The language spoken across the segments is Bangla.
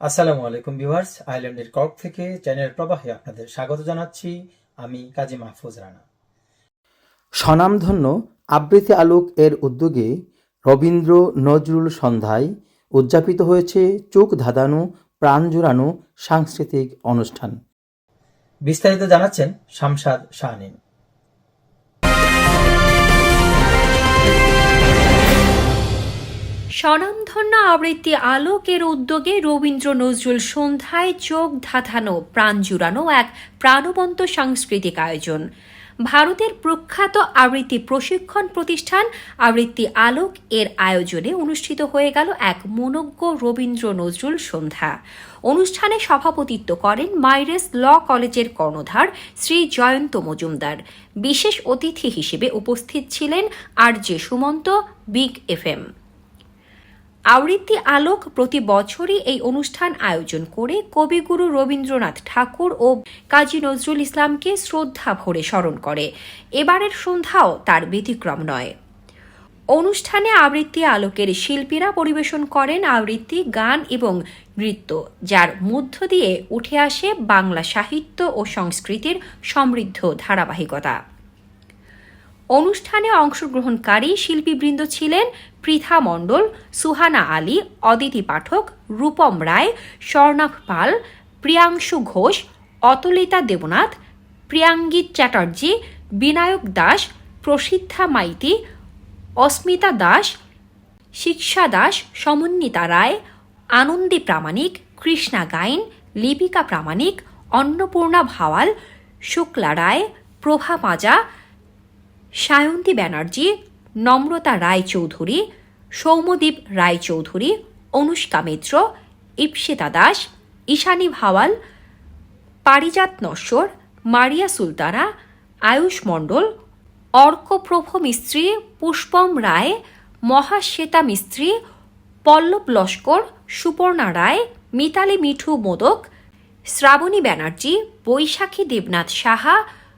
আসসালামু আলাইকুম ভিউয়ার্স আইল্যান্ডের কক থেকে চ্যানেল প্রবাহে আপনাদের স্বাগত জানাচ্ছি। আমি কাজী মাহফুজ রানা। স্বনামধন্য আবৃত্তি আলোক এর উদ্যোগে রবীন্দ্র নজরুল সন্ধ্যায় উদযাপিত হয়েছে চোখ ধাঁধানো প্রাণ জোড়ানো সাংস্কৃতিক অনুষ্ঠান। বিস্তারিত জানাচ্ছেন শামসাদ শাহনিন স্বনামধন্য আবৃত্তি আলোকের উদ্যোগে রবীন্দ্র নজরুল সন্ধ্যায় চোখ ধাঁধানো, প্রাণ জুড়ানো এক প্রাণবন্ত সাংস্কৃতিক আয়োজন। ভারতের প্রখ্যাত আবৃত্তি প্রশিক্ষণ প্রতিষ্ঠান আবৃত্তি আলোক এর আয়োজনে অনুষ্ঠিত হয়ে গেল এক মনজ্ঞ রবীন্দ্র নজরুল সন্ধ্যা। অনুষ্ঠানে সভাপতিত্ব করেন মাইরেস ল কলেজের কর্ণধার শ্রী জয়ন্ত মজুমদার। বিশেষ অতিথি হিসেবে উপস্থিত ছিলেন R J Sumanta, big FM আবৃত্তি আলোক প্রতি বছরই এই অনুষ্ঠান আয়োজন করে কবিগুরু রবীন্দ্রনাথ ঠাকুর ও কাজী নজরুল ইসলামকে শ্রদ্ধা ভরে স্মরণ করে। এবারের সন্ধ্যাও তার ব্যতিক্রম নয়। অনুষ্ঠানে আবৃত্তি আলোকের শিল্পীরা পরিবেশন করেন আবৃত্তি, গান এবং নৃত্য, যার মধ্য দিয়ে উঠে আসে বাংলা সাহিত্য ও সংস্কৃতির সমৃদ্ধ ধারাবাহিকতা। অনুষ্ঠানে অংশগ্রহণকারী শিল্পীবৃন্দ ছিলেন পৃথা মণ্ডল, সুহানা আলী, অদিতি পাঠক, রূপম রায়, স্বর্ণাভ পাল, প্রিয়াংশু ঘোষ, অতলিতা দেবনাথ প্রিয়াঙ্গিত চ্যাটার্জি, বিনায়ক দাস, প্রসিদ্ধা মাইতি, অস্মিতা দাস, শিক্ষা দাস, সমন্বিতা রায়, আনন্দী প্রামাণিক, কৃষ্ণা গাইন, লিপিকা প্রামাণিক, অন্নপূর্ণা ভাওয়াল, শুক্লা রায়, প্রভা পাঁজা সায়ন্তী ব্যানার্জি, নম্রতা রায়চৌধুরী, সৌম্যদীপ রায়চৌধুরী, অনুষ্কা মিত্র, ইপসিতা দাস, ঈশানী ভাওয়াল, পারিজাত নশ্বর, মারিয়া সুলতানা, আয়ুষ মণ্ডল, অর্কপ্রভ মিস্ত্রি, পুষ্পম রায়, মহাশ্বেতা মিস্ত্রি, পল্লব লস্কর, সুপর্ণা রায়, মিতালি মিঠু মোদক, শ্রাবণী ব্যানার্জি, বৈশাখী দেবনাথ সাহা,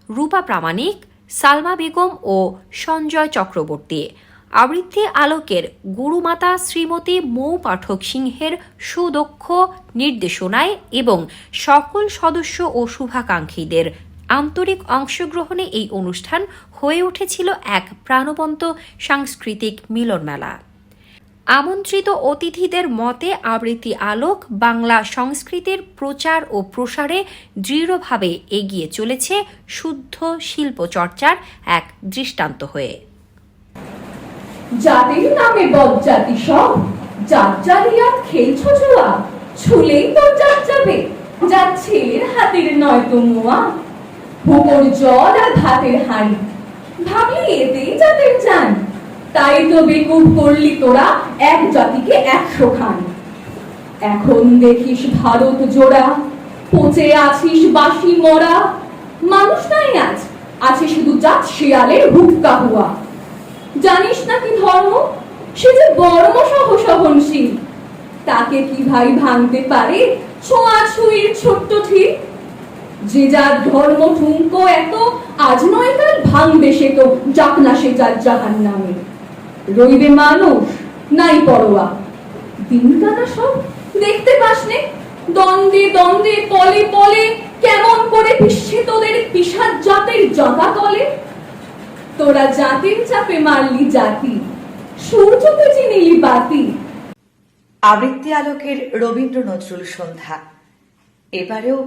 রূপা প্রামাণিক সালমা বেগম ও সঞ্জয় চক্রবর্তী। আবৃত্তি আলোকের গুরুমাতা শ্রীমতী মৌ পাঠক সিংহের সুদক্ষ নির্দেশনায় এবং সকল সদস্য ও শুভাকাঙ্ক্ষীদের আন্তরিক অংশগ্রহণে এই অনুষ্ঠান হয়ে উঠেছিল এক প্রাণবন্ত সাংস্কৃতিক মিলনমেলা। আমন্ত্রিত অতিথিদের মতে আবৃত্তি আলোক, বাংলা সংস্কৃতির প্রচার ও প্রসারে দৃঢ়ভাবে এগিয়ে চলেছে শুদ্ধ শিল্প চর্চার এক দৃষ্টান্ত হয়ে। জাতির নামে বজ্জাতি সব খেলছো জুয়া, ছুলেই জাত যাবে যার ছেলের হাতের নয় তো মোয়া। জল আর ভাতের হাঁড়ি এতেই জান তাই তো বেকুব করলি তোরা, এক জাতিকে একশো খান। এখন দেখিস ভারত জোড়া, পচে আছিস বাসি মরা। মানুষ নাই আজ, আছে শুধু জাত শিয়ালের হুক্কা হুয়া। জানিস না কি ধর্ম? সে যে বর্ম সহ সহনশীল। তাকে কি ভাই ভাঙতে পারে ছোঁয়া ছুঁইর ছোট্ট ঠিক? যে যার ধর্ম ঠুঙ্কো এত, আজ নয় কাল ভাঙবে সে তো, যাক না সে যার জাহান নামে রইবে মানুষ, নাই পরোয়া। দিন কানা সব দেখতে পাস নে দ্বন্দ্বে দ্বন্দ্বে, পলে পলে, কেমন করে পিসছে তোদের পিসাদ জাতের জগা তলে তোরা জাতির চাপে মারলি জাতি, সূর্যকে চিনিলি বাতি। আবৃত্তি আলোকের রবীন্দ্র নজরুল সন্ধ্যা। এবারেও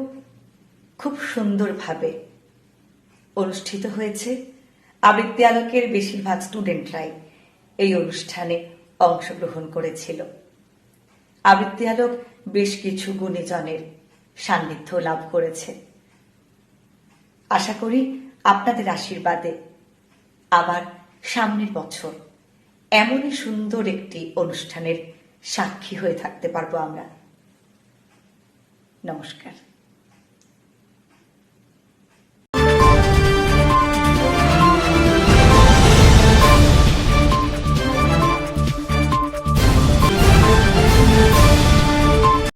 খুব সুন্দরভাবে অনুষ্ঠিত হয়েছে আবৃত্তি আলোকের বেশিরভাগ স্টুডেন্টরাই এই অনুষ্ঠানে অংশগ্রহণ করেছিল। আবৃত্তি আলোক বেশ কিছু গুণীজনের সান্নিধ্য লাভ করেছে। আশা করি আপনাদের আশীর্বাদে আবার সামনের বছর এমনই সুন্দর একটি অনুষ্ঠানের সাক্ষী হয়ে থাকতে পারব আমরা। নমস্কার।